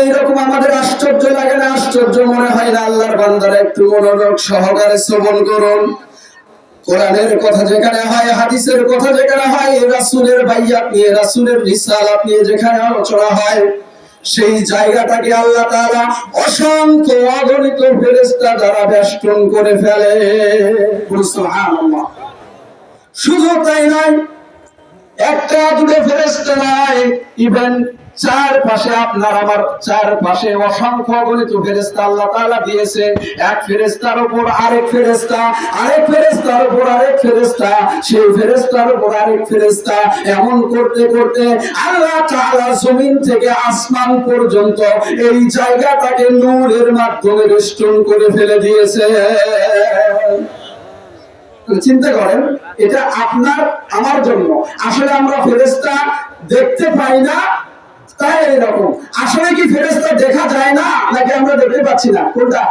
এইরকম আমাদের আশ্চর্য লাগে না? আশ্চর্য মনে হয় না আল্লাহর বান্দারা একটু মনোযোগ সহকারে শ্রবণ করুন। কোরআনের কথা যেখানে হয়, হাদিসের কথা যেখানে হয় রাসূলের বাইয়াত নিয়ে রাসূলের রিসালাত নিয়ে যেখানে আলোচনা হয়, সেই জায়গাটাকে আল্লাহ তাআলা অসংখ্য অগণিত ফেরেশতা দ্বারা বেষ্টন করে ফেলে। শুধু তাই নয়, একটা দুটো ফেরেস্তা নাই ইভেন চার পাশে আপনার আমার চার পাশে অসংখ্য গণিত ফেরেস্তা আল্লাহ তাআলা দিয়েছে। এক ফেরেস্তার উপর আরেক ফেরেস্তা আরেক ফেরেস্তার উপর আরেক ফেরেস্তা সেই ফেরেস্তার উপর আরেক ফেরেস্তা এমন করতে করতে আল্লাহ তাআলা জমিন থেকে আসমান পর্যন্ত এই জায়গাটাকে নূরের মাধ্যমে বেষ্টন করে ফেলে দিয়েছে। চিন্তা করেন, এটা আপনার, আমার জন্য। আসলে আমরা ফেরেস্তা দেখতে পাই না তাই এরকম। আসলে কি ফেরেস্তা দেখা যায় না? নাকি আমরা দেখতে পাচ্ছি না? কোনটা?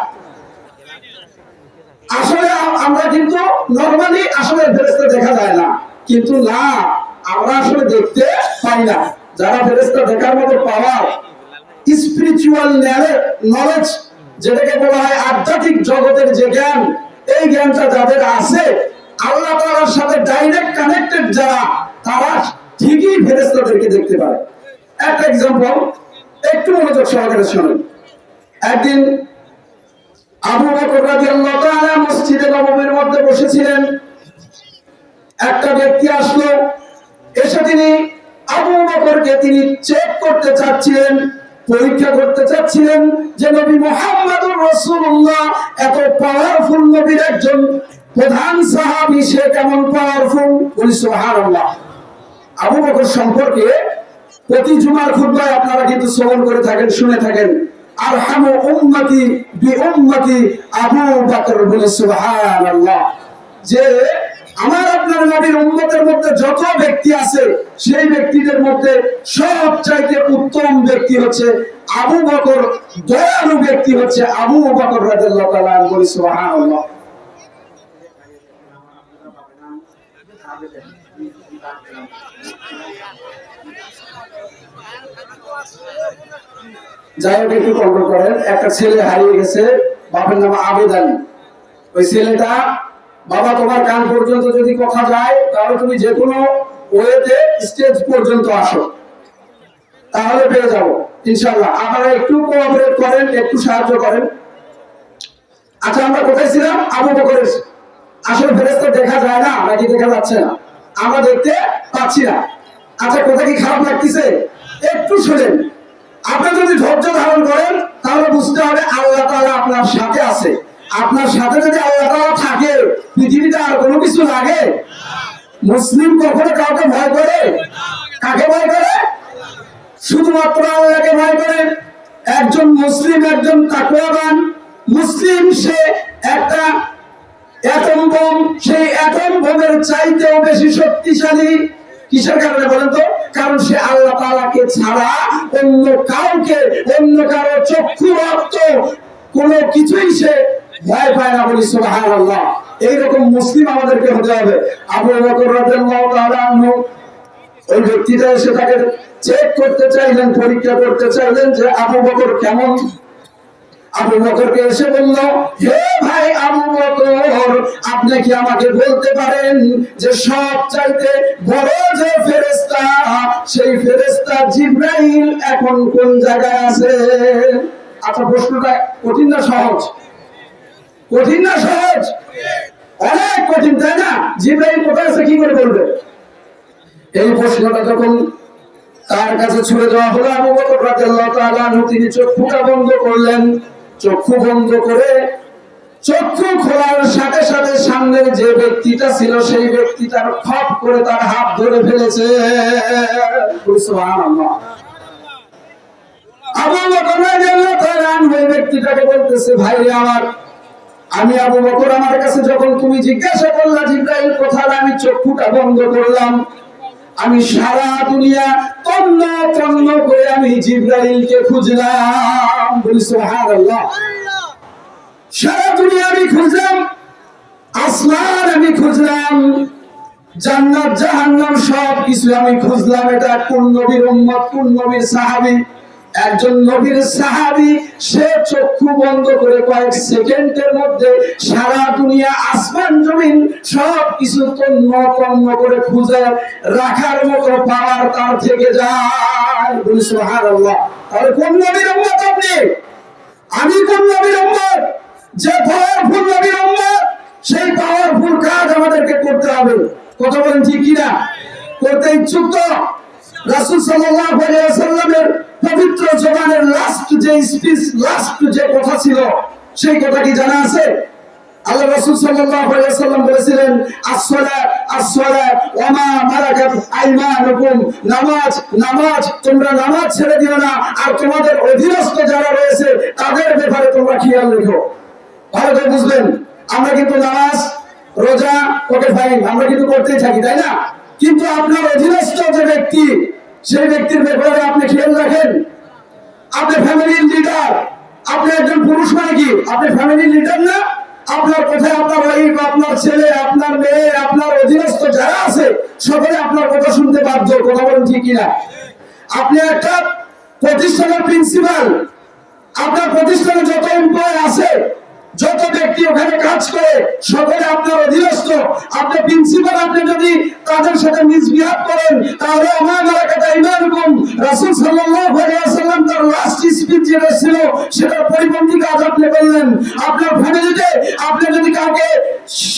আসলে আমরা কিন্তু নর্মালি আসলে ফেরেস্তা দেখা যায় না। কিন্তু না, আমরা আসলে দেখতে পাই না। যারা ফেরেস্তা দেখার মতো পাওয়ার স্পিরিচুয়াল নলেজ যেটাকে বলা হয় আধ্যাত্মিক জগতের যে জ্ঞান, এই জ্ঞানটা যাদের আছে, আল্লাহ তাআলার সাথে ডাইরেক্ট কানেক্টেড যারা, তারা ঠিকই ফেরেশতাদেরকে দেখতে পারে। এক্সাম্পল একটু মনোযোগ সহকারে শুনুন। একদিন আবু বকর তাআলা মসজিদে নববীর মধ্যে বসেছিলেন। একটা ব্যক্তি আসলো, এসে তিনি আবু বকরকে তিনি চেক করতে চাচ্ছিলেন, পরীক্ষা করতে চাচ্ছিলেন যে নবী মুহাম্মদুর রাসূলুল্লাহ, এত পাওয়ারফুল নবীর একজন প্রধান সাহাবী, সে কেমন পাওয়ারফুল বলি সুবহানাল্লাহ। আবু বকর সম্পর্কে প্রতি জুমার খুতবায় আপনারা কিন্তু শ্রবণ করে থাকেন, শুনে থাকেন। আরহামু উম্মতি বি উম্মতি আবু বকর বলে, সুবহানাল্লাহ। যে আমার আপনার নবীর উম্মতের মধ্যে যত ব্যক্তি আছে, সেই ব্যক্তিদের মধ্যে সবচাইতে উত্তম ব্যক্তি হচ্ছে আবু বকর, দয়ালু ব্যক্তি হচ্ছে আবু বকর রাদিয়াল্লাহু তাআলা বলি, সুবহানাল্লাহ। যাই একটু করেন। একটা ছেলে হারিয়ে গেছে, বাপের নাম আবেদ আলী। ওই ছেলেটা, বাবা, তোমার কান পর্যন্ত যদি কথা যায়, তাহলে তুমি যে কোনো ওয়েতে স্টেজ পর্যন্ত আসো। তাহলে পেয়ে যাব ইনশাল্লাহ আপনারা একটু কোঅপারেট করেন, একটু সাহায্য করেন। আচ্ছা আমরা কোথায় ছিলাম? আবু বকরের আসলে ফেরেস্তা দেখা যায় না, নাকি দেখা যাচ্ছে না? আমরা দেখতে পাচ্ছি না। আচ্ছা কোথায় কি খারাপ লাগতেছে? একটু শোনেন। আপনি যদি ধৈর্য ধারণ করেন, তাহলে বুঝতে হবে আল্লাহ তাআলা আপনার সাথে আছে। আপনার সাথে যদি আল্লাহ তাআলা থাকে, পৃথিবীতে আর কোনো কিছু লাগে? মুসলিম কখনো কাউকে ভয় করে? কাকে ভয় করে? শুধুমাত্র আল্লাহকে ভয় করে। একজন মুসলিম, একজন তাকওয়াবান। মুসলিম, সে একটা অ্যাটম বোম সেই অ্যাটম বোমের চাইতেও বেশি শক্তিশালী। কিসের কারণে বলেন তো? কারণ সে আল্লাহ তাআলাকে ছাড়া অন্য কাউকে, অন্য কারও চক্ষু রক্ত কোনো কিছুই সে ভয় পায় না বলি সুবহানাল্লাহ। এইরকম মুসলিম আমাদেরকে হতে হবে। আবু বকর রাদিয়াল্লাহু তাআলা ওই ব্যক্তিটা এসে তাকে চেক করতে চাইলেন, পরীক্ষা করতে চাইলেন যে আবু বকর কেমন? আবু বকরকে এসে বলল, হে ভাই আবু বকর, আপনি কি আমাকে বলতে পারেন যে সব চাইতে বড় যে ফেরেশতা, সেই ফেরেশতা জিব্রাইল এখন কোন জায়গায় আছে? আচ্ছা প্রশ্নটা কঠিন না সহজ? কঠিন না সহজ? অনেক কঠিন, তাই না? জিব্রাইল কোথায় আছে, কি করে বলবে? এই প্রশ্নটা যখন তার কাছে ছুড়ে দেওয়া হলো, আবু বকর রাদিয়াল্লাহু তাআলা তিনি চক্ষুটা বন্ধ করলেন। চক্ষু বন্ধ করে চক্ষু খোলার সাথে সাথে সামনে যে ব্যক্তিটা ছিল সেই ব্যক্তিটার খপ করে তার হাত ধরে ফেলেছে। আমি আবু বকর আমার কাছে যখন তুমি জিজ্ঞাসা করলা জিব্রাইল কোথায়, আমি চক্ষুটা বন্ধ করলাম। আমি সারা দুনিয়া তন্ন তন্ন করে আমি জিব্রাইলকে খুঁজলাম। বলি, সুবহানাল্লাহ। সারা দুনিয়া আমি খুঁজলাম, আসমান আমি খুঁজলাম, জান্নাত, জাহান্নাম সব কিছু আমি খুঁজলাম। এটা কোন নবীর উম্মত, কোন নবীর সাহাবী? একজন নবীর সাহাবি, সে চক্ষু বন্ধ করে কয়েক সেকেন্ডের মধ্যে সারা দুনিয়া আসমান জমিন সব কিছু তন্ন করে খুঁজে রাখার মতো পাওয়ার তার থেকে যায়। সুবহানাল্লাহ। তাহলে কোন নবীর আপনি? আমি কোন নবীর উম্মত? যে পাওয়ারফুল নবীর উম্মত, সেই পাওয়ারফুল কাজ আমাদেরকে করতে হবে। কথা বলেন ঠিক কিনা? করতে ইচ্ছুক তো? রাসূল সাল্লাল্লাহু আলাইহি ওয়াসাল্লামের পবিত্র জবানের লাস্ট যে স্পিচ লাস্ট যে কথা ছিল, সেই কথা কি জানা আছে? আল্লাহ রাসূল সাল্লাল্লাহু আলাইহি ওয়াসাল্লাম বলেছিলেন as-সালাত as-সালাত ওয়া মা মালাকাত আইমানুকুম। নামাজ নামাজ, তোমরা নামাজ ছেড়ে দিও না। আর তোমাদের অধীনস্থ যারা রয়েছে, তাদের ব্যাপারে তোমরা খেয়াল রেখো। ভালো করে বুঝলেন, আমরা কিন্তু নামাজ, রোজা, ওকে ফাইন আমরা কিন্তু করতেই থাকি, তাই না? কিন্তু আপনার অধীনস্থ যে ব্যক্তি, সেই ব্যক্তির ব্যাপারে আপনি খেয়াল রাখেন আপনি ফ্যামিলির লিডার আপনি একজন পুরুষ মানে কি আপনি ফ্যামিলি লিডার না, আপনার কোথায় আপনার ওয়াইফ আপনার ছেলে, আপনার মেয়ে, আপনার অধীনস্থ যারা আছে, সকলে আপনার কথা শুনতে বাধ্য, কথা বলেন ঠিক কিনা? আপনি একটা প্রতিষ্ঠানের প্রিন্সিপাল আপনার প্রতিষ্ঠানে যত এমপ্লয় আছে যত ব্যক্তি ওখানে কাজ করে, সকলে আপনার অধীনস্থ। আপনি প্রিন্সিপাল আপনি যদি তাদের সাথে মিসবিহেভ করেন, তাহলে আমার এলাকাটা ইমানুকুম রাসূল সাল্লাল্লাহু আলাইহি ওয়াসাল্লাম তার লাস্ট স্পিচ যেটা ছিল, সেটার পরিপন্থী কাজ আপনি করলেন। আপনার ফ্যামিলিতে আপনি যদি কাউকে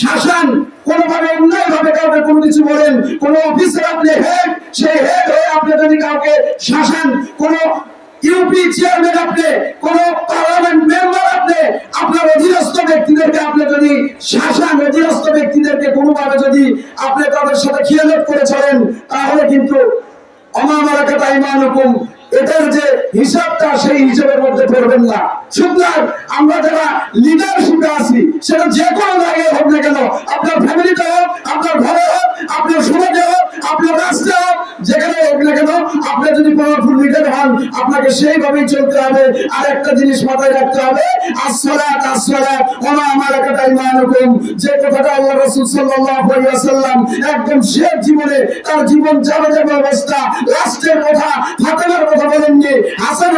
শাসন, কোনোভাবে অন্যায় ভাবে কাউকে কোনো কিছু বলেন, কোনো অফিসের আপনি হেড সেই হেড হয়ে আপনি যদি কাউকে শাসন, কোনো ইউপি চেয়ারম্যান আপনি, কোন পার্লামেন্ট মেম্বার আপনি, আপনার অধীনস্থ ব্যক্তিদেরকে আপনি যদি শাসন অধীনস্থ ব্যক্তিদেরকে কোনোভাবে যদি আপনি তাদের সাথে খেয়ালত করে চলেন তাহলে কিন্তু অমামারাকাতা ইমানুকুম, এটার যে হিসাবটা সেই হিসাবের মধ্যে পড়বেন না। সুতরাং আমরা যারা লিডারশিপে আছি, সেটা যে কোনো জায়গায় হোক না কেন, আপনার ফ্যামিলিতে হোক, আপনার ঘরে হোক, আপনার সমাজে হোক, আপনার রাষ্ট্রে হোক, যেখানে হোক না কেন, আপনি যদি পাওয়ারফুল লিডার হন, আপনাকে সেইভাবেই চলতে হবে। আর একটা জিনিস মাথায় রাখতে হবে আমার যে কথাটা আল্লাহ একদম জীবনে তার জীবন যাবে যাবে অবস্থা কথা, ফাতেমার কথা বলেননি, হাসান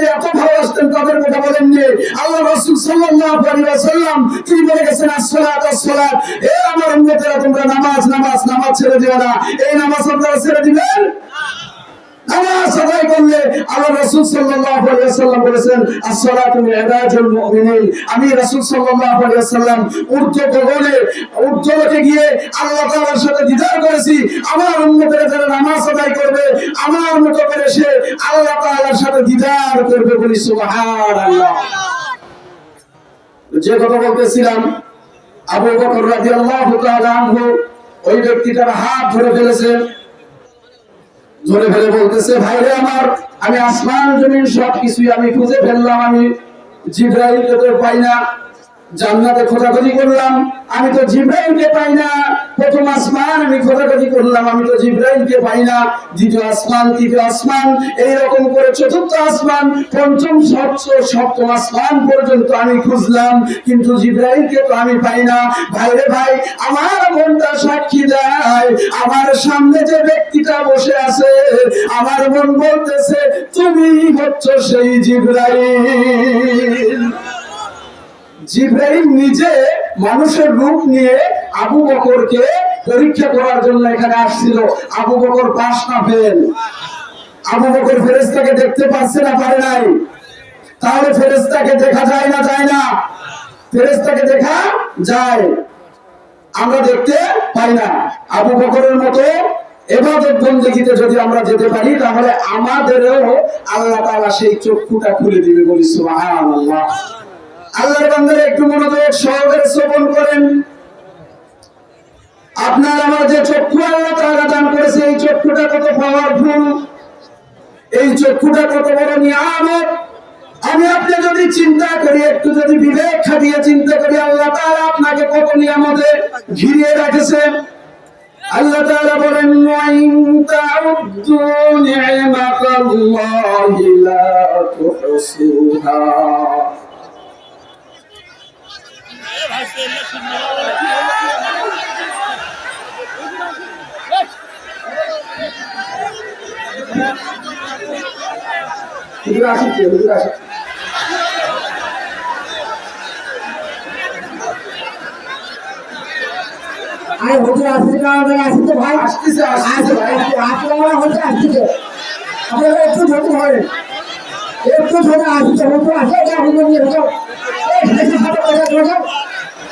যে এত ভালোবাসতেন, তাদের কথা বলেননি? আল্লাহ রাসূল সাল্লাল্লাহু আলাইহি ওয়াসাল্লাম তিনি বলে গেছেন, আসসালাত আসসালাত এ আমার উম্মতেরা, তোমরা নামাজ নামাজ নামাজ ছেড়ে দিও না। এই নামাজ আপনারা ছেড়ে দিবেন? আল্লাহ আল্লাহ আল্লাহ যে কথা বলতেছিলাম, আবু বকর তাআলা আনহু, ওই ব্যক্তিটার হাত ধরে ফেলেছে ধরে ফেলে বলতেছে ভাইরে আমার, আমি আসমান, জমিন সবকিছুই আমি খুঁজে ফেললাম, আমি জিব্রাইলকে তো পাই না। জান্নাতে খোঁজাখুঁজি করলাম। আমি তো জিব্রাইলকে পাই না। প্রথম আসমান আমি খোঁজাখুঁজি করলাম, আমি তো জিব্রাইলকে পাই না। দ্বিতীয় আসমান, তৃতীয় আসমান, এইরকম করে চতুর্থ আসমান, পঞ্চম সপ্তম সপ্তম আসমান পর্যন্ত আমি খুঁজলাম, কিন্তু জিব্রাইলকে তো আমি পাই না। ভাইরে ভাই, আমার মনটা সাক্ষী দেয়। আমার সামনে যে ব্যক্তিটা বসে আছে, আমার মন বলতেছে, তুমি হচ্ছ সেই জিব্রাইল। জিব্রাহিম নিজে মানুষের রূপ নিয়ে আবু বকরকে পরীক্ষা করার জন্য এখানে আসছিল। আবু বকর পাস না ফেল আবু বকর ফেরেস্তাকে দেখতে পাচ্ছে না, পারে নাই। তাহলে ফেরেস্তাকে দেখা যায় না যায় না। ফেরেস্তাকে দেখা যায়। আমরা দেখতে পাই না। আবু বকরের মতো এবাদত বন্দেগীতে যদি আমরা যেতে পারি, তাহলে আমাদেরও আল্লাহ তাআলা সেই চক্ষুটা খুলে দিবে বলি সুবহানাল্লাহ। আল্লাহর বান্দারা একটু মনোযোগ সহকারে শ্রবণ করেন। আপনার আমার যে চক্ষু আল্লাহ তাআলা দান করেছে, এই চক্ষুটা কত পাওয়ারফুল এই চক্ষুটা কত বড় নিয়ামত। আমি আপনি যদি চিন্তা করি, একটু যদি বিবেক খাটিয়ে চিন্তা করি, আল্লাহ তাআলা আপনাকে কত নিয়ামতে ঘিরিয়ে রেখেছেন আল্লাহ তাআলা বলেন, ওয়াইন তাউদ্দু হুজুর আসিচ্ছে হুজুর আসিচ্ছে আরে হুজুর আসছে কারণে আসছে ভাই। আসছে ভাই আসছে আমার হচ্ছে আসছে আপনারা একটু ধরতে হয় একটু ধরে আসছে হুজুর আসছে হুজুর নিয়ে এই ধরে যাও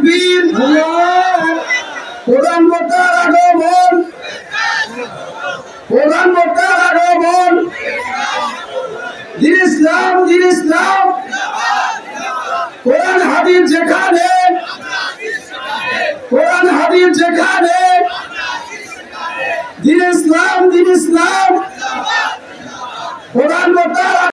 তাকবীর প্রধান বক্তার আগমন। প্রধান বক্তার আগমন। দিন ইসলাম দিন ইসলাম কোরআন হাদিস যেখানে। কোরআন হাদিস যেখানে। দিন ইসলাম দিন ইসলাম